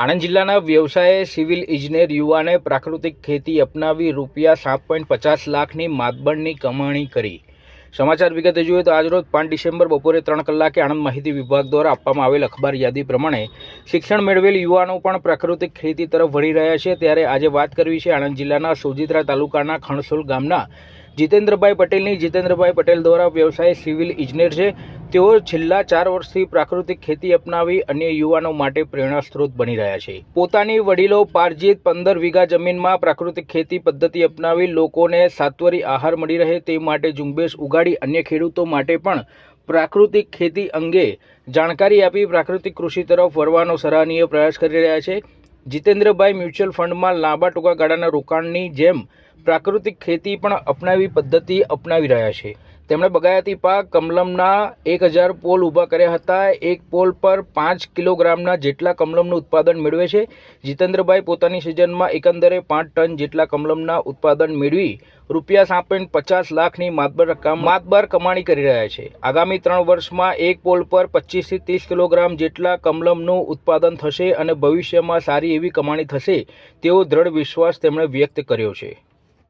આણંદ જિલ્લાના વ્યવસાયે સિવિલ ઇજનેર યુવાને પ્રાકૃતિક ખેતી અપનાવી રૂપિયા સાત પોઈન્ટ પચાસ લાખની માતબરની કમાણી કરી. સમાચાર વિગતે જોઈએ તો આજરોજ પાંચ ડિસેમ્બર બપોરે ત્રણ કલાકે આણંદ માહિતી વિભાગ દ્વારા આપવામાં આવેલ અખબાર યાદી પ્રમાણે શિક્ષણ મેળવેલ યુવાનો પણ પ્રાકૃતિક ખેતી તરફ વળી રહ્યા છે. ત્યારે આજે વાત કરવી છે આણંદ જિલ્લાના સોજિત્રા તાલુકાના ખણસોલ ગામના જીતેન્દ્રભાઈ પટેલની. જીતેન્દ્રભાઈ પટેલ દ્વારા વ્યવસાય સિવિલ ઇજનેર છે. તેઓ છેલ્લા ચાર વર્ષથી પ્રાકૃતિક ખેતી અપનાવી અન્ય યુવાનો માટે પ્રેરણા સ્ત્રોત બની રહ્યા છે. પોતાની વડીલો પારજીત પંદર વીઘા જમીનમાં પ્રાકૃતિક ખેતી પદ્ધતિ અપનાવી લોકોને સાત્વરી આહાર મળી રહે તે માટે ઝુંબેશ ઉગાડી અન્ય ખેડૂતો માટે પણ પ્રાકૃતિક ખેતી અંગે જાણકારી આપી પ્રાકૃતિક કૃષિ તરફ વળવાનો સરાહનીય પ્રયાસ કરી રહ્યા છે. જીતેન્દ્રભાઈ મ્યુચ્યુઅલ ફંડમાં લાંબા ટૂંકા ગાળાના રોકાણની જેમ પ્રાકૃતિક ખેતી પણ અપનાવી પદ્ધતિ અપનાવી રહ્યા છે. તેમણે બગાયતી પાક કમલમના એક હજાર પોલ ઊભા કર્યા હતા. એક પોલ પર પાંચ કિલોગ્રામના જેટલા કમલમનું ઉત્પાદન મેળવે છે. જીતેન્દ્રભાઈ પોતાની સિઝનમાં એકંદરે પાંચ ટન જેટલા કમલમના ઉત્પાદન મેળવી રૂપિયા સાત પોઈન્ટ પચાસ લાખની માતબર રકમ માતબર કમાણી કરી રહ્યા છે. આગામી ત્રણ વર્ષમાં એક પોલ પર પચીસથી ત્રીસ કિલોગ્રામ જેટલા કમલમનું ઉત્પાદન થશે અને ભવિષ્યમાં સારી એવી કમાણી થશે તેવો દ્રઢ વિશ્વાસ તેમણે વ્યક્ત કર્યો છે.